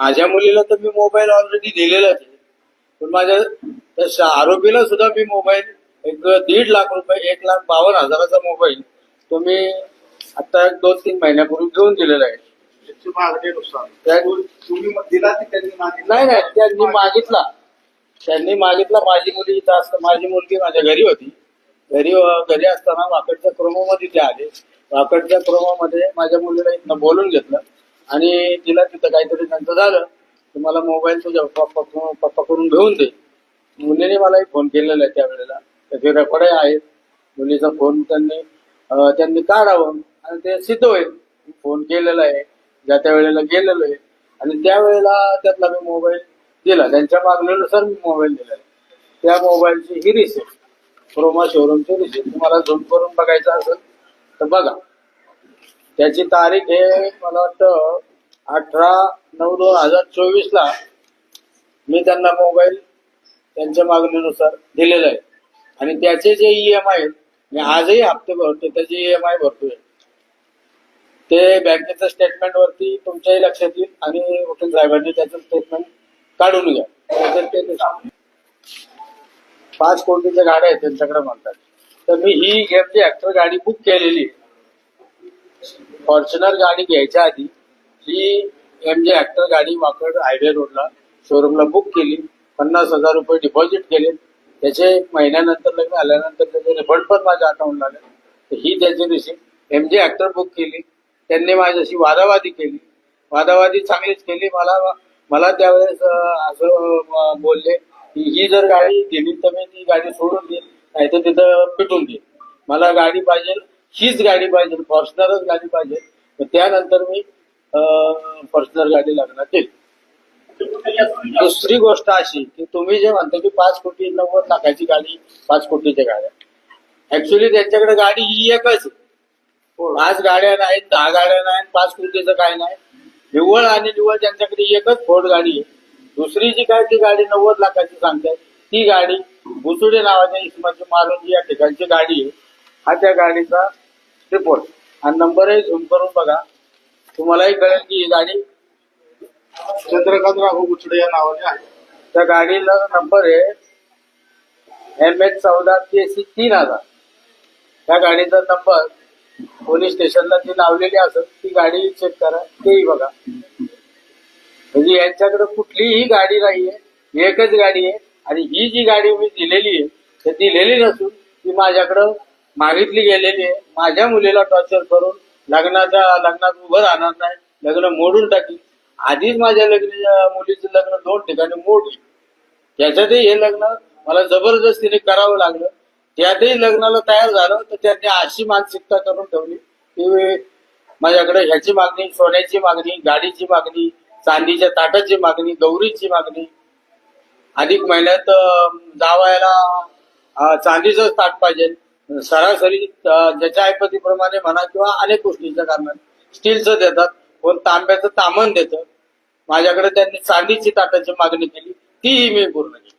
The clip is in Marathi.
माझ्या मुलीला तर मी मोबाईल ऑलरेडी दिलेलाच आहे. पण माझ्या आरोपीला सुद्धा मी मोबाईल एक दीड लाख रुपये एक लाख बावन्न हजाराचा मोबाईल तो मी आता दोन तीन महिन्यापूर्वी घेऊन दिलेला आहे. नाही नाही त्यांनी मागितला. त्यांनी मागितला. माझी मुली इथं असतं माझी मुलगी माझ्या घरी होती. घरी घरी असताना वाकडच्या क्रमामध्ये ते आले. वाकडच्या क्रमामध्ये माझ्या मुलीला इथनं बोलून घेतलं. आणि तिला तिथं काहीतरी त्यांचं झालं तुम्हाला मला मोबाईल तुझ्या पप्पा करून घेऊन दे. मुलीने मलाही फोन केलेला आहे त्यावेळेला त्याचे रेकॉर्ड आहेत. मुलीचा फोन त्यांनी त्यांनी काढावं. आणि ते सिद्ध होईल. फोन केलेला आहे. ज्या त्या वेळेला गेलेलो आहे. आणि त्यावेळेला त्यातला मी मोबाईल दिला. त्यांच्या मागणीनुसार मी मोबाईल दिला त्या मोबाईलची ही रिसिप्ट क्रोमा शोरूमची रिसिप्ट तुम्हाला झूम करून बघायचं असेल तर बघा. त्याची तारीख हे मला वाटतं अठरा नऊ दोन हजार चोवीस ला मी त्यांना मोबाईल त्यांच्या मागणीनुसार दिलेला आहे. आणि त्याचे जे ई एम आय मी आजही हप्ते भरतो त्याचे ई एम आय भरतोय. ते बँकेचं स्टेटमेंट वरती तुमच्याही लक्षात येईल आणि वकील साहेबांनी त्याचं स्टेटमेंट काढून घ्या. पाच कोटीच्या गाड्या आहेत त्यांच्याकडे म्हणतात. तर मी ही एमची ऍक्टर गाडी बुक केलेली फॉर्च्युनर गाडी घ्यायच्या आधी ही एम जे ऍक्टर गाडी वाकड हायवे रोडला शोरूमला बुक केली. पन्नास हजार रुपये डिपॉझिट केले. त्याचे महिन्यानंतर लग्न आल्यानंतर त्याचे रिफंड पण माझ्या अकाउंटला आले. तर ही त्याची receipt MG Hector book केली. त्यांनी माझ्याशी वादावादी केली. वादावादी चांगलीच केली. मला मला त्यावेळेस असं बोलले की ही जर गाडी दिली तर मी ती गाडी सोडून देईन. नाही तर तिथं पिटून देईन. मला गाडी पाहिजे हीच गाडी पाहिजे फॉर्च्युनरच गाडी पाहिजे. त्यानंतर मी फॉर्च्युनर गाडी लागणार केली. दुसरी गोष्ट अशी की तुम्ही जे म्हणता की पाच कोटी नव्वद लाखाची गाडी पाच कोटीच्या गाड्या. ऍक्च्युली त्यांच्याकडे गाडी ही एकच पाच गाड्या नाहीत दहा गाड्या नाहीत पाच कोटीचं काय नाही. निव्वळ आणि निव्वळ त्यांच्याकडे एकच फोर्ड गाडी आहे. दुसरी जी काय ती गाडी नव्वद लाखाची सांगतात ती गाडी बुसुडे नावाच्या इसमाची मारून या ठिकाणची गाडी आहे. हा त्या गाडीचा रिपोर्ट हा नंबरही झूम करून बघा. तुम्हालाही कळेल की ही गाडी चंद्रकांत राघव गुचडे या नावाने आहे. त्या गाडीला नंबर आहे एम एच चौदा के सी तीन हजार. त्या गाडीचा नंबर पोलीस स्टेशनला ती लावलेली असत ती गाडी चेक करा तेही बघा. म्हणजे यांच्याकडे कुठलीही गाडी नाहीये एकच गाडी आहे. आणि ही जी गाडी मी दिलेली आहे ती दिलेली नसून ती माझ्याकडं मागितली गेलेली आहे. माझ्या मुलीला टॉर्चर करून लग्नाच्या लग्नात उभं राहणार नाही. लग्न मोडून टाकी. आधीच माझ्या लग्न मुलीचं लग्न दोन ठिकाणी मोडली. त्याच्यातही हे लग्न मला जबरदस्तीने करावं लागलं. त्यातही लग्नाला तयार झालं तर त्यांनी अशी मानसिकता करून ठेवली की माझ्याकडे ह्याची मागणी सोन्याची मागणी गाडीची मागणी चांदीच्या ताटाची मागणी गौरीची मागणी. अधिक महिन्यात जावायला जावयाला चांदीचंच ताट पाहिजे. सरासरी ज्याच्या ऐपतीप्रमाणे म्हणा किंवा अनेक गोष्टींच्या कारणाने. स्टीलचं देतात कोण तांब्याचं तामण देतं. माझ्याकडे त्यांनी चांदीची ताटाची मागणी केली तीही मी पूर्ण केली.